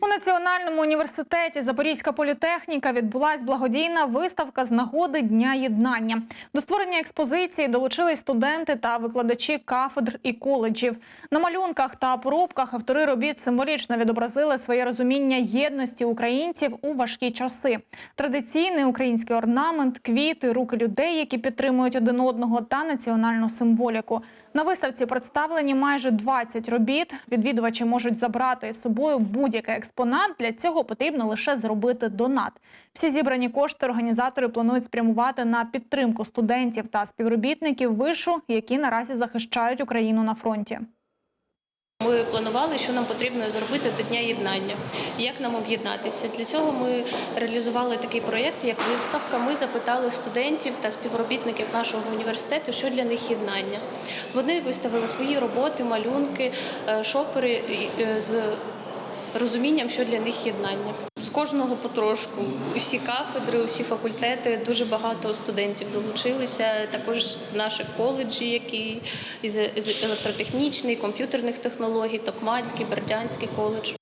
У Національному університеті Запорізька політехніка відбулась благодійна виставка з нагоди Дня єднання. До створення експозиції долучились студенти та викладачі кафедр і коледжів. На малюнках та поробках автори робіт символічно відобразили своє розуміння єдності українців у важкі часи. Традиційний український орнамент, квіти, руки людей, які підтримують один одного, та національну символіку. На виставці представлені майже 20 робіт. Відвідувачі можуть забрати з собою будь-який експонат. Для цього потрібно лише зробити донат. Всі зібрані кошти організатори планують спрямувати на підтримку студентів та співробітників вишу, які наразі захищають Україну на фронті. Ми планували, що нам потрібно зробити до Дня єднання. Як нам об'єднатися? Для цього ми реалізували такий проєкт, як виставка. Ми запитали студентів та співробітників нашого університету, що для них єднання. Вони виставили свої роботи, малюнки, е, шопери е, з розумінням, що для них єднання. З кожного потрошку. Усі кафедри, усі факультети, дуже багато студентів долучилися. Також з наших коледжі, які з електротехнічний, комп'ютерних технологій, Токмацький, Бердянський коледж.